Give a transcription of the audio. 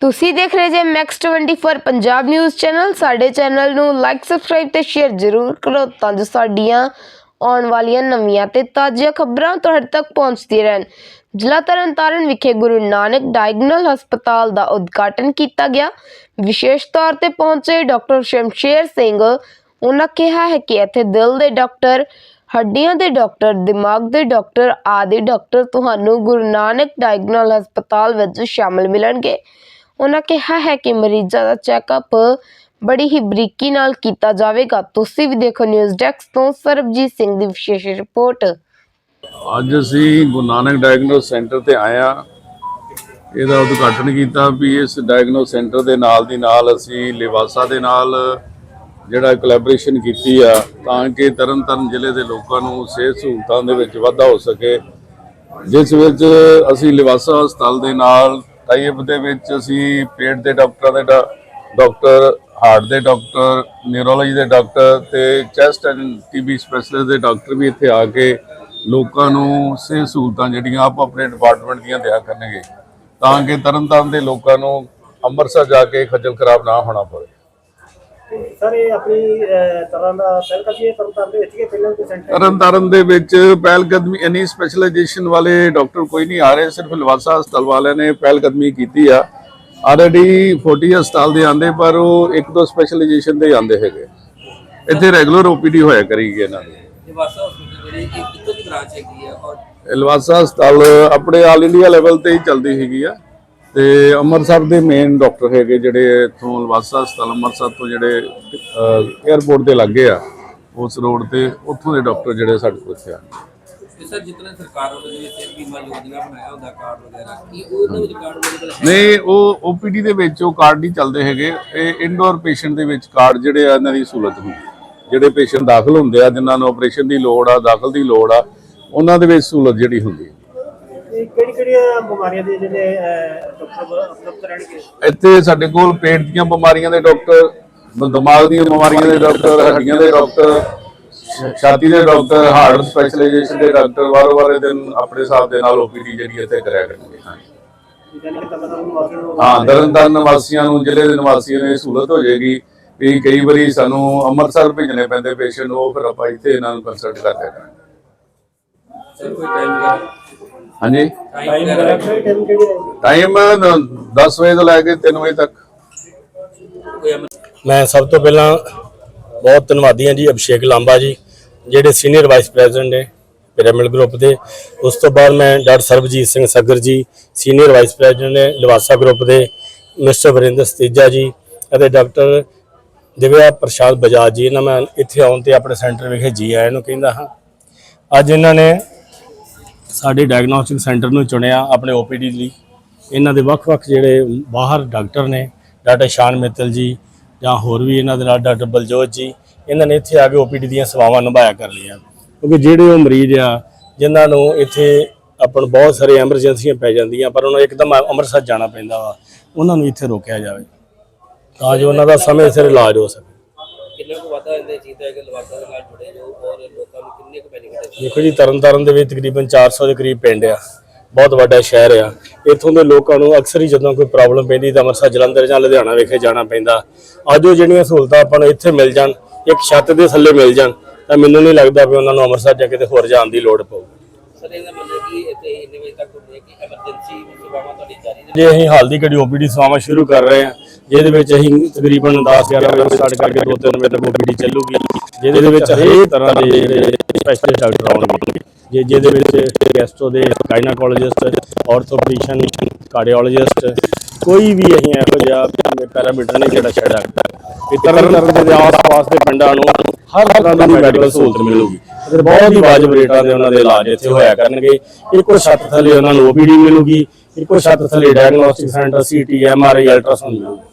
ਤੁਸੀਂ ਦੇਖ ਰਹੇ ਜੇ ਮੈਕਸ 24 ਪੰਜਾਬ ਨਿਊਜ਼ ਚੈਨਲ ਸਾਡੇ ਚੈਨਲ ਨੂੰ ਲਾਈਕ ਸਬਸਕ੍ਰਾਈਬ ਤੇ ਸ਼ੇਅਰ ਜ਼ਰੂਰ ਕਰੋ ਤਾਂ ਜੋ ਸਾਡੀਆਂ ਆਉਣ ਵਾਲੀਆਂ ਨਵੀਆਂ ਤੇ ਤਾਜ਼ੀਆਂ ਖਬਰਾਂ ਤੁਹਾਡੇ ਤੱਕ ਪਹੁੰਚਦੀਆਂ ਰਹਿਣ। ਜ਼ਿਲ੍ਹਾ ਤਰਨਤਾਰਨ ਵਿਖੇ ਗੁਰੂ ਨਾਨਕ ਡਾਇਗਨਲ ਹਸਪਤਾਲ ਦਾ ਉਦਘਾਟਨ ਕੀਤਾ ਗਿਆ। ਵਿਸ਼ੇਸ਼ ਤੌਰ ਤੇ ਪਹੁੰਚੇ ਡਾਕਟਰ ਸ਼ਮਸ਼ੇਰ ਸਿੰਘ, ਉਹਨਾਂ ਕਿਹਾ ਹੈ ਕਿ ਇੱਥੇ ਦਿਲ ਦੇ ਡਾਕਟਰ, ਹੱਡੀਆਂ ਦੇ ਡਾਕਟਰ, ਦਿਮਾਗ ਦੇ ਡਾਕਟਰ ਆਦਿ ਡਾਕਟਰ ਤੁਹਾਨੂੰ ਗੁਰੂ ਨਾਨਕ ਡਾਇਗਨਲ ਹਸਪਤਾਲ ਵਿੱਚ ਸ਼ਾਮਲ ਮਿਲਣਗੇ। ਉਹਨਾਂ ਕਿਹਾ ਹੈ ਕਿ ਮਰੀਜ਼ਾਂ ਦਾ ਚੈੱਕਅਪ ਬੜੀ ਹੀ ਬਰੀਕੀ ਨਾਲ ਕੀਤਾ ਜਾਵੇਗਾ। ਤੁਸੀਂ ਵੀ ਦੇਖੋ ਨਿਊਜ਼ ਡੈਸਕ ਤੋਂ ਸਰਬਜੀਤ ਸਿੰਘ ਦੀ ਵਿਸ਼ੇਸ਼ ਰਿਪੋਰਟ। ਅੱਜ ਅਸੀਂ ਗੁਰੂ ਨਾਨਕ ਡਾਇਗਨੋਸ ਸੈਂਟਰ ਤੇ ਆਏ ਇਹਦਾ ਉਦਘਾਟਨ ਕੀਤਾ ਵੀ ਇਸ ਡਾਇਗਨੋਸ ਸੈਂਟਰ ਦੇ ਨਾਲ ਦੀ ਨਾਲ ਅਸੀਂ ਲਿਵਾਸਾ ਦੇ ਨਾਲ ਜਿਹੜਾ ਕੋਲੈਬੋਰੇਸ਼ਨ ਕੀਤੀ ਆ, ਤਾਂ ਕਿ ਤਰਨਤਾਰਨ ਜ਼ਿਲ੍ਹੇ ਦੇ ਲੋਕਾਂ ਨੂੰ ਸਿਹਤ ਸਹੂਲਤਾਂ ਦੇ ਵਿੱਚ ਵਾਧਾ ਹੋ ਸਕੇ। ਜਿਸ ਵਿੱਚ ਅਸੀਂ ਲਿਵਾਸਾ ਹਸਪਤਾਲ ਦੇ ਨਾਲ ਟਾਈਪ ਦੇ ਵਿੱਚ ਅਸੀਂ ਪੇਟ ਦੇ ਡਾਕਟਰਾਂ ਦੇ ਡਾ- ਡਾਕਟਰ, ਹਾਰਟ ਦੇ ਡਾਕਟਰ ਨਿਊਰੋਲੋਜੀ ਦੇ ਡਾਕਟਰ ਤੇ ਚੈਸਟ ਐਂਡ ਟੀਬੀ ਸਪੈਸ਼ਲਿਸਟ ਦੇ ਡਾਕਟਰ ਵੀ ਇੱਥੇ ਆ ਕੇ ਲੋਕਾਂ ਨੂੰ ਸਿਹਤ ਸਹੂਲਤਾਂ ਜਿਹੜੀਆਂ ਆਪ ਆਪਣੇ ਡਿਪਾਰਟਮੈਂਟ ਦੀਆਂ ਦਿਆ ਕਰਨਗੇ ਤਾਂ ਕਿ ਤਰਨਤਾਰਨ ਦੇ ਲੋਕਾਂ ਨੂੰ ਅੰਮ੍ਰਿਤਸਰ ਜਾ ਕੇ ਖੱਜਲ ਖਰਾਬ ਨਾ ਹੋਣਾ ਪਵੇ। ਸਰ ਇਹ ਆਪਣੀ ਅਹ, ਤਰ੍ਹਾਂ ਦਾ ਵਿੱਚ ਕਿ ਪਹਿਲਾਂ ਕੋਈ ਸੈਂਟਰ ਤਰਨਤਾਰਨ ਦੇ ਵਿੱਚ ਪਹਿਲ ਕਦਮੀ ਇਨੀ ਸਪੈਸ਼ਲਾਈਜੇਸ਼ਨ ਵਾਲੇ ਡਾਕਟਰ ਕੋਈ ਨਹੀਂ ਆ ਰਹੇ ਸਿਰਫ ਲਵਾਸਾ ਹਸਪਤਾਲ ਵਾਲਿਆਂ ਨੇ ਪਹਿਲ ਕਦਮੀ ਕੀਤੀ ਆ। ਆਲਰੇਡੀ 40 ਹਸਪਤਾਲ ਦੇ ਆਂਦੇ ਪਰ ਉਹ ਇੱਕ ਦੋ ਸਪੈਸ਼ਲਾਈਜੇਸ਼ਨ ਦੇ ਆਂਦੇ ਹੈਗੇ। ਇੱਥੇ ਰੈਗੂਲਰ ਓਪੀਡੀ ਹੋਇਆ ਕਰੇਗੀ ਇਹਨਾਂ ਦੀ। ਨਿਵਾਸਾ ਹਸਪੀਟਲ ਜਿਹੜੀ ਇਹ ਕਿੱਥੋਂ ਦੀ ਬ੍ਰਾਂਚ ਹੈਗੀ ਹੈ ਔਰ ਲਵਾਸਾ ਹਸਪਤਾਲ ਆਪਣੇ ਆਲ ਇੰਡੀਆ ਲੈਵਲ ਤੇ ਹੀ ਚੱਲਦੀ ਹੈਗੀ ਆ। ਤੇ ਅੰਮ੍ਰਿਤਸਰ ਦੇ ਮੇਨ ਡਾਕਟਰ ਹੈਗੇ ਜਿਹੜੇ ਇੱਥੋਂ ਲਵਾਸਾ ਹਸਪਤਾਲ ਅੰਮ੍ਰਿਤਸਰ ਤੋਂ ਜਿਹੜੇ 에ਅਰਪੋਰਟ ਦੇ ਲੱਗੇ ਆ ਉਸ ਰੋਡ ਤੇ ਉੱਥੋਂ ਦੇ ਡਾਕਟਰ ਜਿਹੜੇ ਸਾਡੇ ਕੋਲ ਇੱਥੇ ਆ। ਤੇ ਸਰ ਜਿਤਨੇ ਸਰਕਾਰ ਵੱਲੋਂ ਜਿਹੜੀ ਸਿਹਤ ਬੀਮਾ ਯੋਜਨਾ ਬਣਾਇਆ ਹੁੰਦਾ ਕਾਰਡ ਵਗੈਰਾ ਕੀ ਉਹਨਾਂ ਵਿੱਚ ਕਾਰਡ ਅਵੇਲੇਬਲ ਹੈ? ਨਹੀਂ ਉਹ ਓਪੀਡੀ ਦੇ ਵਿੱਚ ਉਹ ਕਾਰਡ ਨਹੀਂ ਚੱਲਦੇ ਹੈਗੇ। ਇਹ ਇੰਡੋਰ ਪੇਸ਼ੈਂਟ ਦੇ ਵਿੱਚ ਕਾਰਡ ਜਿਹੜੇ ਆ ਇਹਨਾਂ ਦੀ ਸਹੂਲਤ ਹੁੰਦੀ ਜਿਹੜੇ ਪੇਸ਼ੈਂਟ ਦਾਖਲ ਹੁੰਦੇ ਆ ਜਿਨ੍ਹਾਂ ਨੂੰ ਆਪਰੇਸ਼ਨ ਦੀ ਲੋੜ ਆ ਦਾਖਲ ਦੀ ਲੋੜ ਆ ਉਹਨਾਂ ਦੇ ਵਿੱਚ ਸਹੂਲਤ ਜਿਹੜੀ ਹੁੰਦੀ ਹੈ। ਕਿਹੜੀ ਕਿਹੜੀਆਂ ਬਿਮਾਰੀਆਂ ਦੇ ਜਿਹੜੇ ਅਹ, ਡਾਕਟਰ ਉਪਲਬਧ ਰਹਿਣਗੇ? ਇੱਥੇ ਸਾਡੇ ਕੋਲ ਪੇਟ ਦੀਆਂ ਬਿਮਾਰੀਆਂ ਦੇ ਡਾਕਟਰ ਦਿਮਾਗ ਦੀਆਂ ਬਿਮਾਰੀਆਂ ਦੇ ਡਾਕਟਰ ਹੱਡੀਆਂ ਦੇ ਡਾਕਟਰ ਛਾਤੀ ਦੇ ਡਾਕਟਰ ਹਾਰਟ ਸਪੈਸ਼ਲਾਈਜੇਸ਼ਨ ਦੇ ਡਾਕਟਰ ਵਾਰ ਵਾਰ ਦਿਨ ਆਪਣੇ ਹਿਸਾਬ ਦੇ ਨਾਲ ਓਪੀਡੀ ਜਿਹੜੀ ਇੱਥੇ ਕਰਿਆ ਕਰਨਗੇ ਹਾਂ। ਹਾਂ ਤਰਨਤਾਰਨ ਨਿਵਾਸੀਆਂ ਨੂੰ ਜ਼ਿਲ੍ਹੇ ਦੇ ਨਿਵਾਸੀਆਂ ਨੂੰ ਇਹ ਸਹੂਲਤ ਹੋ ਜਾਏਗੀ ਵੀ ਕਈ ਵਾਰੀ ਸਾਨੂੰ ਅੰਮ੍ਰਿਤਸਰ ਭੇਜਣੇ ਪੈਂਦੇ ਪੇਸ਼ੈਂਟ ਉਹ ਫਿਰ ਆਪਾਂ ਇੱਥੇ ਇਹਨਾਂ ਨੂੰ ਕੰਸਲਟ ਕਰ ਲਿਆ ਕਰਾਂਗੇ ਸਰ ਕੋਈ ਟਾਈਮ ਵਗੈਰਾ? ਹਾਂਜੀ। ਟਾਈਮ ਵਗੈਰਾ 10 ਵਜੇ ਤੋਂ ਲੈ ਕੇ 3 ਵਜੇ ਤੱਕ। ਮੈਂ ਸਭ ਤੋਂ ਪਹਿਲਾਂ ਬਹੁਤ ਧੰਨਵਾਦੀ ਹਾਂ ਜੀ, ਅਭਿਸ਼ੇਕ ਲਾਂਬਾ ਜੀ, ਜਿਹੜੇ ਸੀਨੀਅਰ ਵਾਈਸ ਪ੍ਰੈਜ਼ੀਡੈਂਟ ਨੇ ਪਿਰਾਮਿਡ ਗਰੁੱਪ ਦੇ। ਉਸ ਤੋਂ ਬਾਅਦ ਮੈਂ ਡਾਕਟਰ ਸਰਬਜੀਤ ਸਿੰਘ ਸੱਗਰ ਜੀ ਸੀਨੀਅਰ ਵਾਈਸ ਪ੍ਰੈਜ਼ੀਡੈਂਟ ਨੇ ਲਵਾਸਾ ਗਰੁੱਪ ਦੇ, ਮਿਸਟਰ ਵਰਿੰਦਰ ਸਤੀਜਾ ਜੀ ਅਤੇ ਡਾਕਟਰ ਦਿਵਿਆ ਪ੍ਰਸ਼ਾਦ ਬਜਾਜ ਜੀ। ਇਹਨਾਂ ਮੈਂ ਇੱਥੇ ਆਉਣ ਤੇ ਆਪਣੇ ਸੈਂਟਰ ਵਿਖੇ ਜੀ ਆਇਆਂ ਨੂੰ ਕਹਿੰਦਾ ਹਾਂ। ਅੱਜ ਇਹਨਾਂ ਨੇ ਸਾਡੇ ਡਾਇਗਨੋਸਟਿਕ ਸੈਂਟਰ ਨੂੰ ਚੁਣਿਆ ਆਪਣੇ ਓਪੀਡੀ ਲਈ। ਇਹਨਾਂ ਦੇ ਵੱਖ-ਵੱਖ ਜਿਹੜੇ ਬਾਹਰ ਡਾਕਟਰ ਨੇ, ਡਾਕਟਰ ਸ਼ਾਨ ਮਿੱਤਲ ਜੀ ਜਾਂ ਹੋਰ ਵੀ ਇਹਨਾਂ ਦੇ ਨਾਲ ਡਾਕਟਰ ਬਲਜੋਤ ਜੀ, ਇਹਨਾਂ ਨੇ ਇੱਥੇ ਆ ਕੇ ਓਪੀਡੀ ਦੀਆਂ ਸੇਵਾਵਾਂ ਨਿਭਾਇਆ ਕਰ ਲਈਆਂ। ਕਿਉਂਕਿ ਜਿਹੜੇ ਉਹ ਮਰੀਜ਼ ਆ, ਜਿਨ੍ਹਾਂ ਨੂੰ ਇੱਥੇ ਆਪਾਂ ਬਹੁਤ ਸਾਰੇ ਐਮਰਜੈਂਸੀਆਂ ਪੈ ਜਾਂਦੀਆਂ, ਪਰ ਉਹਨਾਂ ਇੱਕਦਮ ਅੰਮ੍ਰਿਤਸਰ ਜਾਣਾ ਪੈਂਦਾ ਵਾ। ਉਹਨਾਂ ਨੂੰ ਇੱਥੇ ਰੋਕਿਆ ਜਾਵੇ। ਤਾਂ ਜੋ ਉਹਨਾਂ ਦਾ ਸਮੇਂ ਸਿਰ ਇਲਾਜ ਹੋ ਸਕੇ। ਕਿੰਨਾ ਕੁ ਵਾਧਾ ਇਹਦੇ ਚੀਜ਼ ਹੈ ਕਿ ਲਵਾਸਾ ਦੇ ਨਾਲ ਜੁੜੇ ਜੋ ਔਰ ਲੋਕਾਂ ਨੂੰ ਕਿੰਨੇ ਕੁ ਬੈਨੀਫਿਟ ਹੈ ਦੇਖੋ ਜੀ ਤਰਨਤਾਰਨ ਦੇ ਵਿੱਚ ਤਕਰੀਬਨ 400 ਦੇ ਕਰੀਬ ਪਿੰਡ ਆ। ਬਹੁਤ ਵੱਡਾ ਸ਼ਹਿਰ ਆ। ਇੱਥੋਂ ਦੇ ਲੋਕਾਂ ਨੂੰ ਅਕਸਰ ਹੀ ਜਦੋਂ ਕੋਈ ਪ੍ਰੋਬਲਮ ਪੈਂਦੀ ਤਾਂ ਅੰਮ੍ਰਿਤਸਰ ਜਲੰਧਰ ਜਾਂ ਲੁਧਿਆਣਾ ਵਿਖੇ ਜਾਣਾ ਪੈਂਦਾ। ਅੱਜ ਉਹ ਜਿਹੜੀਆਂ ਸਹੂਲਤਾਂ ਆਪਾਂ ਨੂੰ ਇੱਥੇ ਮਿਲ ਜਾਣ ਇੱਕ ਛੱਤ ਦੇ ਥੱਲੇ ਮਿਲ ਜਾਣ ਤਾਂ ਮੈਨੂੰ ਨਹੀਂ ਲੱਗਦਾ ਵੀ ਉਹਨਾਂ ਨੂੰ ਅੰਮ੍ਰਿਤਸਰ ਜਾਂ ਕਿਤੇ ਹੋਰ ਜਾਣ ਦੀ ਲੋੜ ਪਊ। ਸਰ ਇਹਦਾ ਮਤਲਬ ਕਿ ਇੱਥੇ ਇੰਨੇ ਵਜੇ ਤੱਕ ਹੁੰਦੇ ਕਿ ਐਮਰਜੈਂਸੀ ਸੇਵਾਵਾਂ ਤੁਹਾਡੀ ਜਾਰੀ ਜੇ ਅਸੀਂ ਹਾਲ ਦੀ ਘੜੀ ਓਪੀਡੀ ਸੇਵਾਵਾਂ ਸ਼ੁਰੂ ਕਰ ਰਹੇ ਹਾਂ। ਜਿਹਦੇ ਵਿੱਚ ਅਸੀਂ ਤਕਰੀਬਨ 10 11 ਵਜੇ ਸਟਾਰਟ ਕਰਕੇ 2-3 ਵਜੇ ਤੱਕ ਓਪੀਡੀ ਚੱਲੂਗੀ, ਜਿਹਦੇ ਵਿੱਚ ਹਰੇਕ ਤਰ੍ਹਾਂ ਦੇ ਜਿਹੜੇ ਸਪੈਸ਼ਲਿਸਟ ਡਾਕਟਰ ਆਉਣਗੇ। ਜੇ ਜਿਹਦੇ ਵਿੱਚ ਗੈਸਟੋ ਦੇ ਗਾਇਨਾਕੋਲੋਜਿਸਟ ਆਰਥੋਪੈਡਿਸ਼ਨ ਕਾਰਡੀਓਲੋਜਿਸਟ ਕੋਈ ਵੀ ਅਸੀਂ ਇਹੋ ਜਿਹਾ ਪੈਰਾਮੀਟਰ ਨਹੀਂ ਜਿਹੜਾ ਛੱਡਿਆ ਕਿ ਤਰਨਤਾਰਨ ਦੇ ਆਸ-ਪਾਸ ਦੇ ਪਿੰਡਾਂ ਨੂੰ ਹਰ ਤਰ੍ਹਾਂ ਦੀ ਮੈਡੀਕਲ ਸਹੂਲਤ ਮਿਲੂਗੀ। ਅਤੇ ਬਹੁਤ ਹੀ ਵਾਜਬ ਰੇਟਾਂ ਦੇ ਉਹਨਾਂ ਦੇ ਇਲਾਜ ਇੱਥੇ ਹੋਇਆ ਕਰਨਗੇ, ਇੱਕੋ ਛੱਤ ਥੱਲੇ ਉਹਨਾਂ ਨੂੰ ਓਪੀਡੀ ਮਿਲੂਗੀ, ਇੱਕੋ ਛੱਤ ਥੱਲੇ diagnostic centre CT MRI ultrasound ਮਿਲੂਗੀ।